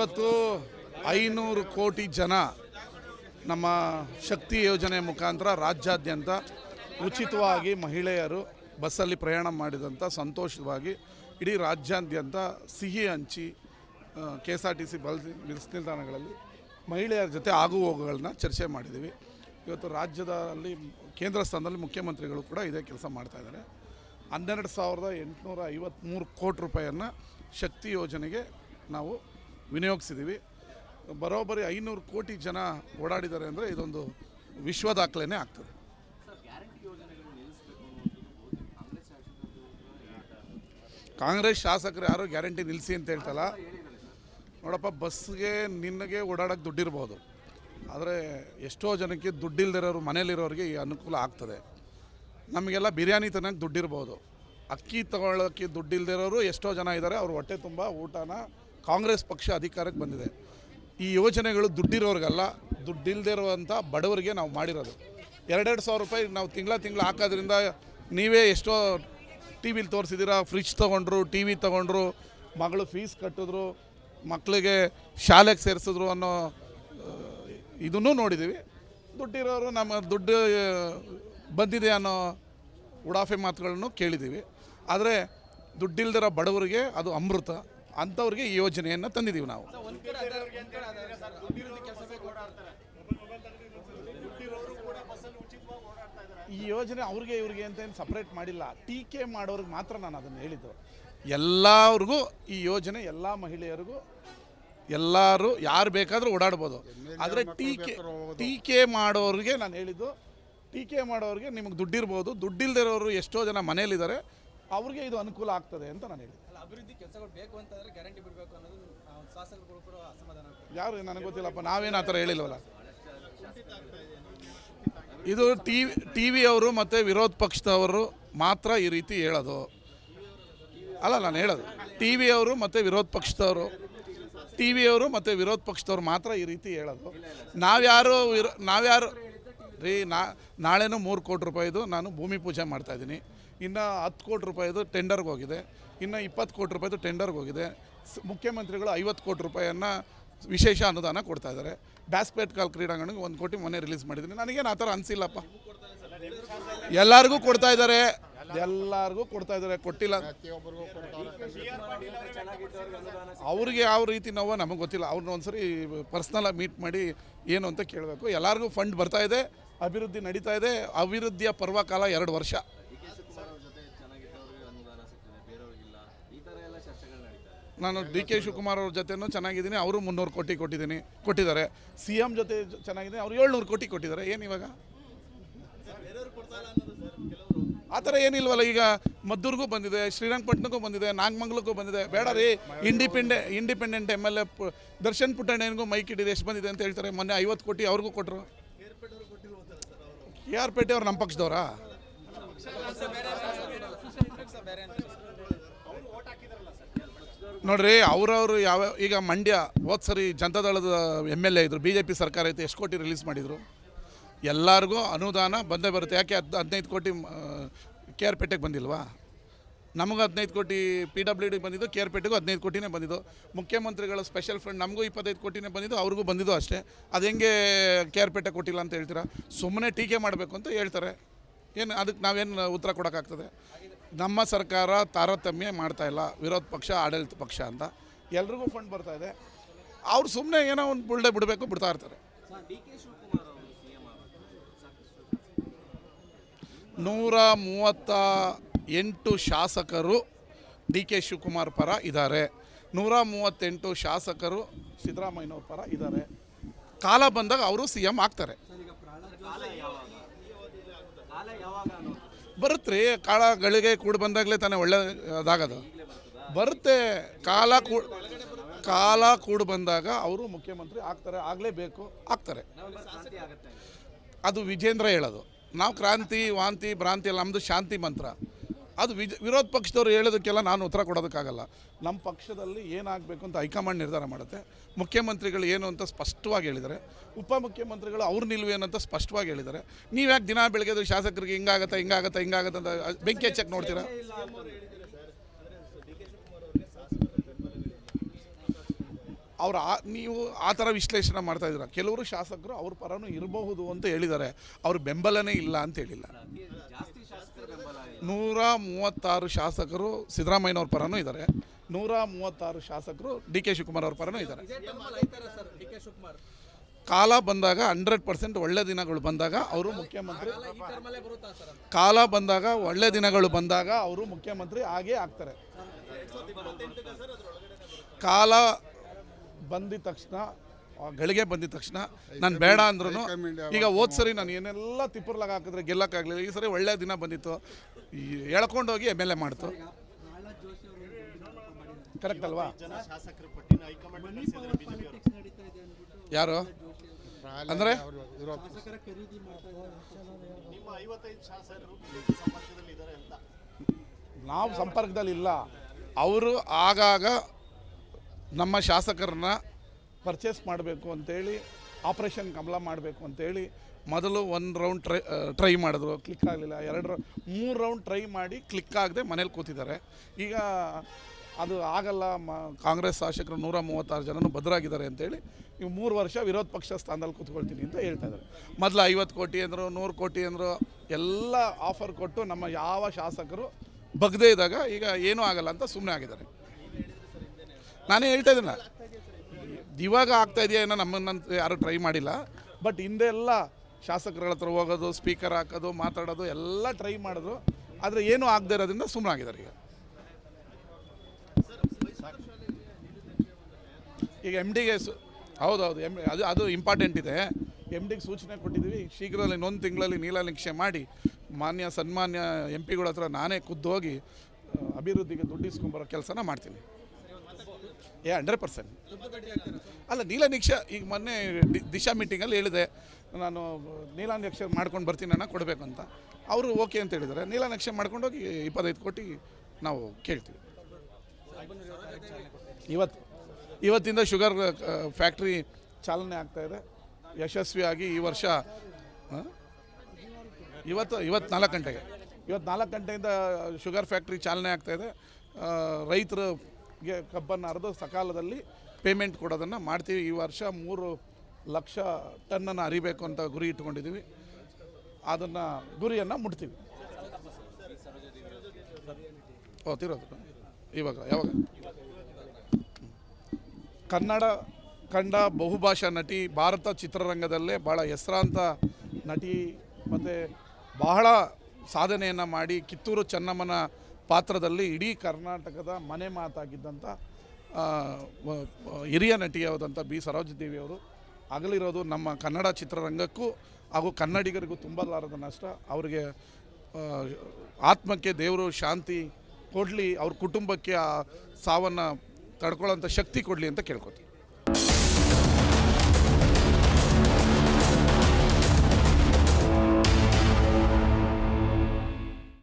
ಇವತ್ತು ಐನೂರು ಕೋಟಿ ಜನ ನಮ್ಮ ಶಕ್ತಿ ಯೋಜನೆ ಮುಖಾಂತರ ರಾಜ್ಯಾದ್ಯಂತ ಉಚಿತವಾಗಿ ಮಹಿಳೆಯರು ಬಸ್ಸಲ್ಲಿ ಪ್ರಯಾಣ ಮಾಡಿದಂಥ ಸಂತೋಷವಾಗಿ ಇಡೀ ರಾಜ್ಯಾದ್ಯಂತ ಸಿಹಿ ಹಂಚಿ K S R T C bus bus ನಿಲ್ದಾಣಗಳಲ್ಲಿ ಮಹಿಳೆಯರ ಜೊತೆ ಆಗು ಹೋಗುಗಳನ್ನ ಚರ್ಚೆ ಮಾಡಿದ್ದೀವಿ. ಇವತ್ತು ರಾಜ್ಯದಲ್ಲಿ, ಕೇಂದ್ರ ಸ್ಥಾನದಲ್ಲಿ ಮುಖ್ಯಮಂತ್ರಿಗಳು ಕೂಡ ಇದೇ ಕೆಲಸ ಮಾಡ್ತಾಯಿದ್ದಾರೆ ಹನ್ನೆರಡು ಸಾವಿರದ ಎಂಟುನೂರ ಐವತ್ತ್ಮೂರು ಕೋಟಿ ರೂಪಾಯಿಯನ್ನು ಶಕ್ತಿ ಯೋಜನೆಗೆ ನಾವು ವಿನಿಯೋಗಿಸಿದ್ದೀವಿ. ಬರೋಬ್ಬರಿ ಐನೂರು ಕೋಟಿ ಜನ ಓಡಾಡಿದ್ದಾರೆ ಅಂದರೆ ಇದೊಂದು ವಿಶ್ವ ದಾಖಲೆನೇ ಆಗ್ತದೆ. ಕಾಂಗ್ರೆಸ್ ಶಾಸಕರು ಯಾರು ಗ್ಯಾರಂಟಿ ನಿಲ್ಲಿಸಿ ಅಂತ ಹೇಳ್ತಲ್ಲ. ನೋಡಪ್ಪ, ಬಸ್ಗೆ ನಿನಗೆ ಓಡಾಡೋಕ್ಕೆ ದುಡ್ಡಿರ್ಬೋದು. ಆದರೆ ಎಷ್ಟೋ ಜನಕ್ಕೆ ದುಡ್ಡಿಲ್ದಿರೋರು ಮನೇಲಿರೋರಿಗೆ ಈ ಅನುಕೂಲ ಆಗ್ತದೆ. ನಮಗೆಲ್ಲ ಬಿರಿಯಾನಿ ತಿನ್ನೋಕ್ಕೆ ದುಡ್ಡಿರ್ಬೋದು. ಅಕ್ಕಿ ತಗೊಳ್ಳೋಕ್ಕೆ ದುಡ್ಡಿಲ್ದಿರೋರು ಎಷ್ಟೋ ಜನ ಇದ್ದಾರೆ. ಅವ್ರ ಹೊಟ್ಟೆ ತುಂಬ ಊಟನ ಕಾಂಗ್ರೆಸ್ ಪಕ್ಷ ಅಧಿಕಾರಕ್ಕೆ ಬಂದಿದೆ. ಈ ಯೋಜನೆಗಳು ದುಡ್ಡಿರೋರಿಗಲ್ಲ ದುಡ್ಡಿಲ್ದಿರುವಂಥ ಬಡವರಿಗೆ ನಾವು ಮಾಡಿರೋದು. ಎರಡೆರಡು ಸಾವಿರ ರೂಪಾಯಿ ನಾವು ತಿಂಗಳ ತಿಂಗಳ ಹಾಕೋದ್ರಿಂದ ನೀವೇ ಎಷ್ಟೋ ಟಿ ವಿಲಿ ತೋರಿಸಿದ್ದೀರಾ ಫ್ರಿಜ್ ತೊಗೊಂಡ್ರು ಟಿ ವಿ ತೊಗೊಂಡ್ರು, ಮಗಳು ಫೀಸ್ ಕಟ್ಟಿದ್ರು ಮಕ್ಕಳಿಗೆ ಶಾಲೆಗೆ ಸೇರಿಸಿದ್ರು ಅನ್ನೋ ಇದನ್ನೂ ನೋಡಿದ್ದೀವಿ ದುಡ್ಡಿರೋರು ನಮ್ಮ ದುಡ್ಡು ಬಂದಿದೆ ಅನ್ನೋ ಉಡಾಫೆ ಮಾತುಗಳನ್ನು ಕೇಳಿದ್ದೀವಿ ಆದರೆ ದುಡ್ಡಿಲ್ದಿರೋ ಬಡವರಿಗೆ ಅದು ಅಮೃತ. ಅಂಥವ್ರಿಗೆ ಈ ಯೋಜನೆಯನ್ನು ತಂದಿದ್ದೀವಿ ನಾವು. ಈ ಯೋಜನೆ ಅವ್ರಿಗೆ ಇವ್ರಿಗೆ ಅಂತ ಏನು ಸಪ್ರೇಟ್ ಮಾಡಿಲ್ಲ. ಟೀಕೆ ಮಾಡೋರಿಗೆ ಮಾತ್ರ ನಾನು ಅದನ್ನು ಹೇಳಿದ್ದು. ಎಲ್ಲರಿಗೂ ಈ ಯೋಜನೆ ಎಲ್ಲ ಮಹಿಳೆಯರಿಗೂ ಎಲ್ಲರೂ ಯಾರು ಬೇಕಾದರೂ ಓಡಾಡ್ಬೋದು. ಆದರೆ ಟೀಕೆ ಟೀಕೆ ಮಾಡೋರಿಗೆ ನಾನು ಹೇಳಿದ್ದು ಟೀಕೆ ಮಾಡೋರಿಗೆ ನಿಮಗೆ ದುಡ್ಡಿರ್ಬೋದು ದುಡ್ಡಿಲ್ದಿರೋರು ಎಷ್ಟೋ ಜನ ಮನೇಲಿದ್ದಾರೆ ಅವ್ರಿಗೆ ಇದು ಅನುಕೂಲ ಆಗ್ತದೆ ಅಂತ ನಾನು ಹೇಳಿದ್ದು. ಅಭಿವೃದ್ಧಿ ಕೆಲಸಗಳು ಬೇಕು ಅಂತಂದ್ರೆ ಗ್ಯಾರಂಟಿ ಬಿಡಬೇಕು ಅನ್ನೋದು ಶಾಸಕರುಗಳು ಕೂಡ ಅಸಮಾಧಾನ ಯಾರು ನನಗೆ ಗೊತ್ತಿಲ್ಲಪ್ಪ, ನಾವೇನು ಆ ಥರ ಹೇಳಿಲ್ವಲ್ಲ? ಇದು ಟಿ ಟಿ ವಿಯವರು ಮತ್ತು ವಿರೋಧ ಪಕ್ಷದವರು ಮಾತ್ರ ಈ ರೀತಿ ಹೇಳೋದು. ಅಲ್ಲ, ನಾನು ಹೇಳೋದು. ಟಿ ವಿಯವರು ಮತ್ತು ವಿರೋಧ ಪಕ್ಷದವರು, ಟಿ ವಿಯವರು ಮತ್ತು ವಿರೋಧ ಪಕ್ಷದವ್ರು ಮಾತ್ರ ಈ ರೀತಿ ಹೇಳೋದು. ನಾವ್ಯಾರು ವಿರೋ ನಾವ್ಯಾರು ರೀ, ನಾ, ನಾಳೆನೂ ಮೂರು ಕೋಟಿ ರೂಪಾಯಿದು ನಾನು ಭೂಮಿ ಪೂಜೆ ಮಾಡ್ತಾಯಿದ್ದೀನಿ ಇನ್ನು ಹತ್ತು ಕೋಟಿ ರೂಪಾಯಿದು ಟೆಂಡರ್ಗೆ ಹೋಗಿದೆ. ಇನ್ನು ಇಪ್ಪತ್ತು ಕೋಟಿ ರೂಪಾಯಿದು ಟೆಂಡರ್ಗೆ ಹೋಗಿದೆ. ಮುಖ್ಯಮಂತ್ರಿಗಳು ಐವತ್ತು ಕೋಟಿ ರೂಪಾಯಿಯನ್ನು ವಿಶೇಷ ಅನುದಾನ ಕೊಡ್ತಾ ಇದ್ದಾರೆ. ಬ್ಯಾಸ್ಪೇಟ್ ಕಾಲ್ ಕ್ರೀಡಾಂಗಣಕ್ಕೆ ಒಂದು ಕೋಟಿ ಮೊನ್ನೆ ರಿಲೀಸ್ ಮಾಡಿದ್ದೀನಿ. ನನಗೇನು ಆ ಥರ ಅನಿಸಿಲ್ಲಪ್ಪ. ಎಲ್ಲರಿಗೂ ಕೊಡ್ತಾ ಇದ್ದಾರೆ. ಎಲ್ಲರಿಗೂ ಕೊಡ್ತಾ ಇದ್ದಾರೆ. ಕೊಟ್ಟಿಲ್ಲ. ಅವ್ರಿಗೆ ಯಾವ ರೀತಿ ನೋವೋ ನಮಗೆ ಗೊತ್ತಿಲ್ಲ. ಅವ್ರನ್ನ ಒಂದ್ಸರಿ ಪರ್ಸ್ನಲಾಗಿ ಮೀಟ್ ಮಾಡಿ ಏನು ಅಂತ ಕೇಳಬೇಕು. ಎಲ್ಲರಿಗೂ ಫಂಡ್ ಬರ್ತಾ ಇದೆ. ಅಭಿವೃದ್ಧಿ ನಡೀತಾ ಇದೆ. ಅಭಿವೃದ್ಧಿಯ ಪರ್ವಕಾಲ ಎರಡು ವರ್ಷ. ನಾನು ಡಿ ಕೆ ಶಿವಕುಮಾರ್ ಅವ್ರ ಜೊತೆನೂ ಚೆನ್ನಾಗಿದ್ದೀನಿ. ಅವರು ಮುನ್ನೂರು ಕೋಟಿ ಕೊಟ್ಟಿದ್ದೀನಿ, ಕೊಟ್ಟಿದ್ದಾರೆ. ಸಿ ಎಂ ಜೊತೆ ಚೆನ್ನಾಗಿದೆ ಅವ್ರು ಏಳ್ನೂರು ಕೋಟಿ ಕೊಟ್ಟಿದ್ದಾರೆ. ಏನು ಇವಾಗ? ಆ ಥರ ಏನಿಲ್ವಲ್ಲ ಈಗ ಮದ್ದೂರಿಗೂ ಬಂದಿದೆ, ಶ್ರೀರಂಗಪಟ್ಟಣಕ್ಕೂ ಬಂದಿದೆ, ನಾಗಮಂಗ್ಲಕ್ಕೂ ಬಂದಿದೆ. ಬೇಡ ರೀ ಇಂಡಿಪೆಂಡೆ independent M L A Darshan ಪುಟ್ಟಣ್ಣನಿಗೂ mic ಹಿಡಿದು ಎಷ್ಟು ಬಂದಿದೆ ಅಂತ ಹೇಳ್ತಾರೆ. ಮೊನ್ನೆ ಐವತ್ತು ಕೋಟಿ ಅವ್ರಿಗೂ ಕೊಟ್ಟರು ಕೆ ಆರ್ ಪೇಟೆ ಅವ್ರು ನಮ್ಮ ಪಕ್ಷದವರಾ? ನೋಡ್ರಿ, ಅವ್ರವ್ರು ಯಾವ, ಈಗ ಮಂಡ್ಯ, ಹೋದ್ ಸರಿ ಜನತಾದಳದ ಎಂ ಎಲ್ ಎ ಇದ್ರು ಬಿ ಜೆ ಪಿ ಸರ್ಕಾರ ಐತೆ, ಎಷ್ಟು ಕೋಟಿ ರಿಲೀಸ್ ಮಾಡಿದರು? ಎಲ್ಲರಿಗೂ ಅನುದಾನ ಬಂದೇ ಬರುತ್ತೆ. ಯಾಕೆ ಹದ್, ಹದಿನೈದು ಕೋಟಿ ಕೆ ಆರ್ ಪೇಟೆಗೆ ಬಂದಿಲ್ವಾ? ನಮಗೂ ಹದಿನೈದು ಕೋಟಿ ಪಿ ಡಬ್ಲ್ಯೂ ಡಿ ಬಂದಿದ್ದು ಕೆ ಆರ್ ಪೇಟೆಗೂ ಹದಿನೈದು ಕೋಟಿನೇ ಬಂದಿದ್ದು. ಮುಖ್ಯಮಂತ್ರಿಗಳ ಸ್ಪೆಷಲ್ ಫಂಡ್ ನಮಗೂ ಇಪ್ಪತ್ತೈದು ಕೋಟಿನೇ ಬಂದಿದ್ದು, ಅವ್ರಿಗೂ ಬಂದಿದ್ದು ಅಷ್ಟೇ. ಅದು ಹೆಂಗೆ ಪೇಟೆ ಕೊಟ್ಟಿಲ್ಲ ಅಂತ ಹೇಳ್ತೀರಾ? ಸುಮ್ಮನೆ ಟೀಕೆ ಮಾಡಬೇಕು ಅಂತ ಹೇಳ್ತಾರೆ. ಏನು ಅದಕ್ಕೆ ನಾವೇನು ಉತ್ತರ ಕೊಡೋಕ್ಕಾಗ್ತದೆ? ನಮ್ಮ ಸರ್ಕಾರ ತಾರತಮ್ಯ ಮಾಡ್ತಾ ಇಲ್ಲ. ವಿರೋಧ ಪಕ್ಷ, ಆಡಳಿತ ಪಕ್ಷ ಅಂತ. ಎಲ್ರಿಗೂ ಫಂಡ್ ಬರ್ತಾ ಇದೆ. ಅವ್ರು ಸುಮ್ಮನೆ ಏನೋ ಒಂದು ಬುಲ್ಡೆ ಬಿಡಬೇಕು, ಬಿಡ್ತಾ ಇರ್ತಾರೆ. ನೂರ ಮೂವತ್ತ ಎಂಟು ಶಾಸಕರು ಡಿ ಕೆ ಶಿವಕುಮಾರ್ ಪರ ಇದ್ದಾರೆ. ನೂರ ಮೂವತ್ತೆಂಟು ಶಾಸಕರು ಸಿದ್ದರಾಮಯ್ಯನವ್ರ ಪರ ಇದ್ದಾರೆ. ಕಾಲ ಬಂದಾಗ ಅವರು ಸಿ ಎಂ ಆಗ್ತಾರೆ. ಬರುತ್ತೆ ರೀ ಕಾಳ ಗಳಿಗೆ ಕೂಡಿ ಬಂದಾಗಲೇ ತಾನೇ ಒಳ್ಳೆ ಅದಾಗದು ಬರುತ್ತೆ, ಕಾಲ ಕೂ ಕಾಲ ಕೂಡಿ ಬಂದಾಗ ಅವರು ಮುಖ್ಯಮಂತ್ರಿ ಆಗ್ತಾರೆ, ಆಗಲೇಬೇಕು, ಆಗ್ತಾರೆ. ಅದು ವಿಜೇಂದ್ರ ಹೇಳೋದು. ನಾವು ಕ್ರಾಂತಿ, ವಾಂತಿ, ಭ್ರಾಂತಿ ಅಲ್ಲ ನಮ್ಮದು ಶಾಂತಿ ಮಂತ್ರ. ಅದು ವಿಜ, ವಿರೋಧ ಪಕ್ಷದವ್ರು ಹೇಳೋದಕ್ಕೆಲ್ಲ ನಾನು ಉತ್ತರ ಕೊಡೋದಕ್ಕಾಗಲ್ಲ. ನಮ್ಮ ಪಕ್ಷದಲ್ಲಿ ಏನಾಗಬೇಕು ಅಂತ ಹೈಕಮಾಂಡ್ ನಿರ್ಧಾರ ಮಾಡುತ್ತೆ. ಮುಖ್ಯಮಂತ್ರಿಗಳು ಏನು ಅಂತ ಸ್ಪಷ್ಟವಾಗಿ ಹೇಳಿದ್ದಾರೆ. ಉಪಮುಖ್ಯಮಂತ್ರಿಗಳು ಅವ್ರ ನಿಲುವು ಏನು ಅಂತ ಸ್ಪಷ್ಟವಾಗಿ ಹೇಳಿದ್ದಾರೆ. ನೀವು ಯಾಕೆ ದಿನ ಬೆಳಗ್ಗೆ ಶಾಸಕರಿಗೆ ಹಿಂಗಾಗತ್ತೆ ಹಿಂಗಾಗತ್ತೆ ಹಿಂಗಾಗತ್ತೆ ಅಂತ ಬೆಂಕಿ ಹಚ್ಚಕ್ಕೆ ನೋಡ್ತೀರಾ? ಅವ್ರು ಆ, ನೀವು ಆ ಥರ ವಿಶ್ಲೇಷಣೆ ಮಾಡ್ತಾ ಇದ್ದೀರಾ? ಕೆಲವರು ಶಾಸಕರು ಅವ್ರ ಪರನೂ ಇರಬಹುದು ಅಂತ ಹೇಳಿದ್ದಾರೆ. ಅವ್ರ ಬೆಂಬಲನೇ ಇಲ್ಲ ಅಂತ ಹೇಳಿಲ್ಲ. ನೂರ ಮೂವತ್ತಾರು ಶಾಸಕರು ಸಿದ್ದರಾಮಯ್ಯನವ್ರ ಪರನೂ ಇದ್ದಾರೆ. ನೂರ ಮೂವತ್ತಾರು ಶಾಸಕರು ಡಿ ಕೆ ಶಿವಕುಮಾರ್ ಅವ್ರ ಪರನೂ ಇದ್ದಾರೆ. ಕಾಲ ಬಂದಾಗ ಹಂಡ್ರೆಡ್ ಪರ್ಸೆಂಟ್ ಒಳ್ಳೆ ದಿನಗಳು ಬಂದಾಗ ಅವರು ಮುಖ್ಯಮಂತ್ರಿ ಕಾಲ ಬಂದಾಗ ಒಳ್ಳೆ ದಿನಗಳು ಬಂದಾಗ ಅವರು ಮುಖ್ಯಮಂತ್ರಿ ಆಗೇ ಆಗ್ತಾರೆ. ಕಾಲ ಬಂದಿದ ತಕ್ಷಣ ಗಳಿಗೆ ಬಂದಿದ ತಕ್ಷಣ ನಾನು ಬೇಡ ಅಂದ್ರೂ ಈಗ ಹೋದ್ ಸರಿ ನಾನು ಏನೆಲ್ಲ ತಿಪ್ಪರ್ಲಾಗ ಹಾಕಿದ್ರೆ ಗೆಲ್ಲಕ್ಕಾಗಲಿಲ್ಲ. ಈ ಸರಿ ಒಳ್ಳೆ ದಿನ ಬಂದಿತ್ತು. ಈ ಎಳ್ಕೊಂಡೋಗಿ ಎಂ ಎಲ್ ಎ ಮಾಡ್ತು. ಕರೆಕ್ಟ್ ಅಲ್ವಾ? ಯಾರು? ಅಂದ್ರೆ? ನಾವು ಸಂಪರ್ಕದಲ್ಲಿ ಇಲ್ಲ ಅವರು ಆಗಾಗ ನಮ್ಮ ಶಾಸಕರನ್ನ ಪರ್ಚೇಸ್ ಮಾಡಬೇಕು ಅಂತೇಳಿ ಆಪ್ರೇಷನ್ ಕಮಲ ಮಾಡಬೇಕು ಅಂತೇಳಿ ಮೊದಲು ಒಂದು ರೌಂಡ್ ಟ್ರೈ ಟ್ರೈ ಮಾಡಿದ್ರು ಕ್ಲಿಕ್ ಆಗಲಿಲ್ಲ. ಎರಡು ಮೂರು ರೌಂಡ್ ಟ್ರೈ ಮಾಡಿ ಕ್ಲಿಕ್ ಆಗದೆ ಮನೇಲಿ ಕೂತಿದ್ದಾರೆ. ಈಗ ಅದು ಆಗಲ್ಲ, ಮ, ಕಾಂಗ್ರೆಸ್ ಶಾಸಕರು ನೂರ ಮೂವತ್ತಾರು ಜನನು ಭದ್ರಾಗಿದ್ದಾರೆ ಅಂತೇಳಿ ನೀವು ಮೂರು ವರ್ಷ ವಿರೋಧ ಪಕ್ಷ ಸ್ಥಾನದಲ್ಲಿ ಕೂತ್ಕೊಳ್ತೀನಿ ಅಂತ ಹೇಳ್ತಾ ಇದ್ದಾರೆ. ಮೊದಲು ಐವತ್ತು ಕೋಟಿ ಅಂದರು, ನೂರು ಕೋಟಿ ಅಂದರು, ಎಲ್ಲ ಆಫರ್ ಕೊಟ್ಟು ನಮ್ಮ ಯಾವ ಶಾಸಕರು ಬಗ್ದೇ ಇದ್ದಾಗ ಈಗ ಏನೂ ಆಗಲ್ಲ ಅಂತ ಸುಮ್ಮನೆ ಆಗಿದ್ದಾರೆ. ನಾನೇ ಹೇಳ್ತಾ ಇದ್ದೀನ ಇವಾಗ ಆಗ್ತಾ ಇದೆಯಾ ಏನೋ ನಮ್ಮನ್ನಂತ ಯಾರು ಟ್ರೈ ಮಾಡಿಲ್ಲ. ಬಟ್ ಹಿಂದೆ ಎಲ್ಲ ಶಾಸಕರ ಹತ್ರ ಹೋಗೋದು ಸ್ಪೀಕರ್ ಹಾಕೋದು, ಮಾತಾಡೋದು ಎಲ್ಲ ಟ್ರೈ ಮಾಡಿದ್ರು. ಆದರೆ ಏನೂ ಆಗದೆ ಇರೋದ್ರಿಂದ ಸುಮ್ಮನೆ ಆಗಿದ್ದಾರೆ ಈಗ. ಈಗ ಎಂ ಡಿಗೆ ಸು ಹೌದೌದು ಎಂ ಅದು ಅದು ಇಂಪಾರ್ಟೆಂಟ್ ಇದೆ. ಎಂ ಡಿಗೆ ಸೂಚನೆ ಕೊಟ್ಟಿದ್ದೀವಿ, ಶೀಘ್ರದಲ್ಲಿ ಇನ್ನೊಂದು ತಿಂಗಳಲ್ಲಿ ನೀಲನಕ್ಷೆ ಮಾಡಿ ಮಾನ್ಯ, ಸನ್ಮಾನ್ಯ ಎಂ ಪಿಗಳ ಹತ್ರ ನಾನೇ ಖುದ್ದು ಹೋಗಿ ಅಭಿವೃದ್ಧಿಗೆ ದುಡ್ಡಿಸ್ಕೊಂಬರೋ ಕೆಲಸನ ಮಾಡ್ತೀನಿ. ಏ ಹಂಡ್ರೆಡ್ ಪರ್ಸೆಂಟ್ ಅಲ್ಲ ನೀಲನಿಕ್ಷ ಈಗ ಮೊನ್ನೆ ದಿಶಾ ಮೀಟಿಂಗಲ್ಲಿ ಹೇಳಿದೆ, ನಾನು ನೀಲನಕ್ಷೆ ಮಾಡ್ಕೊಂಡು ಬರ್ತೀನಿ ಅಣ್ಣ ಕೊಡಬೇಕು ಅಂತ. ಅವರು ಓಕೆ ಅಂತ ಹೇಳಿದ್ದಾರೆ ಮಾಡ್ಕೊಂಡು ಮಾಡ್ಕೊಂಡೋಗಿ ಇಪ್ಪತ್ತೈದು ಕೋಟಿ ನಾವು ಕೇಳ್ತೀವಿ. ಇವತ್ತು ಇವತ್ತಿಂದ ಶುಗರ್ ಫ್ಯಾಕ್ಟ್ರಿ ಚಾಲನೆ ಆಗ್ತಾ ಇದೆ. ಯಶಸ್ವಿಯಾಗಿ ಈ ವರ್ಷ ಇವತ್ತು ಇವತ್ತು ನಾಲ್ಕು ಗಂಟೆಗೆ. ಇವತ್ತು ನಾಲ್ಕು ಗಂಟೆಯಿಂದ ಶುಗರ್ ಫ್ಯಾಕ್ಟ್ರಿ ಚಾಲನೆ ಆಗ್ತಾಯಿದೆ ಇದೆ. ರೈತರಿಗೆ ಕಬ್ಬನ್ನು ಹರಿದು ಸಕಾಲದಲ್ಲಿ ಪೇಮೆಂಟ್ ಕೊಡೋದನ್ನು ಮಾಡ್ತೀವಿ. ಈ ವರ್ಷ ಮೂರು ಲಕ್ಷ ಟನ್ನನ್ನು ಅರಿಬೇಕು ಅಂತ ಗುರಿ ಇಟ್ಕೊಂಡಿದ್ದೀವಿ ಅದನ್ನು ಗುರಿಯನ್ನು ಮುಟ್ತೀವಿ. ಓ ಇವಾಗ, ಯಾವಾಗ? ಕನ್ನಡ ಕಂಡ ಬಹುಭಾಷಾ ನಟಿ ಭಾರತ ಚಿತ್ರರಂಗದಲ್ಲೇ ಭಾಳ ಹೆಸರಾಂತ ನಟಿ, ಮತ್ತು ಬಹಳ ಸಾಧನೆಯನ್ನು ಮಾಡಿ ಕಿತ್ತೂರು ಚೆನ್ನಮ್ಮನ ಪಾತ್ರದಲ್ಲಿ ಇಡೀ ಕರ್ನಾಟಕದ ಮನೆ ಮಾತಾಗಿದ್ದಂಥ ಹಿರಿಯ ನಟಿಯಾದಂಥ ಬಿ. ಸರೋಜದೇವಿ ಅವರು, ಅಗಲಿರೋದು ನಮ್ಮ ಕನ್ನಡ ಚಿತ್ರರಂಗಕ್ಕೂ ಹಾಗೂ ಕನ್ನಡಿಗರಿಗೂ ತುಂಬಲಾರದ ನಷ್ಟ. ಅವರಿಗೆ ಆತ್ಮಕ್ಕೆ ದೇವರು ಶಾಂತಿ ಕೊಡಲಿ, ಅವ್ರ ಕುಟುಂಬಕ್ಕೆ ಆ ಸಾವನ್ನು ತಡ್ಕೊಳ್ಳೋಂಥ ಶಕ್ತಿ ಕೊಡಲಿ ಅಂತ ಕೇಳ್ಕೊತೀನಿ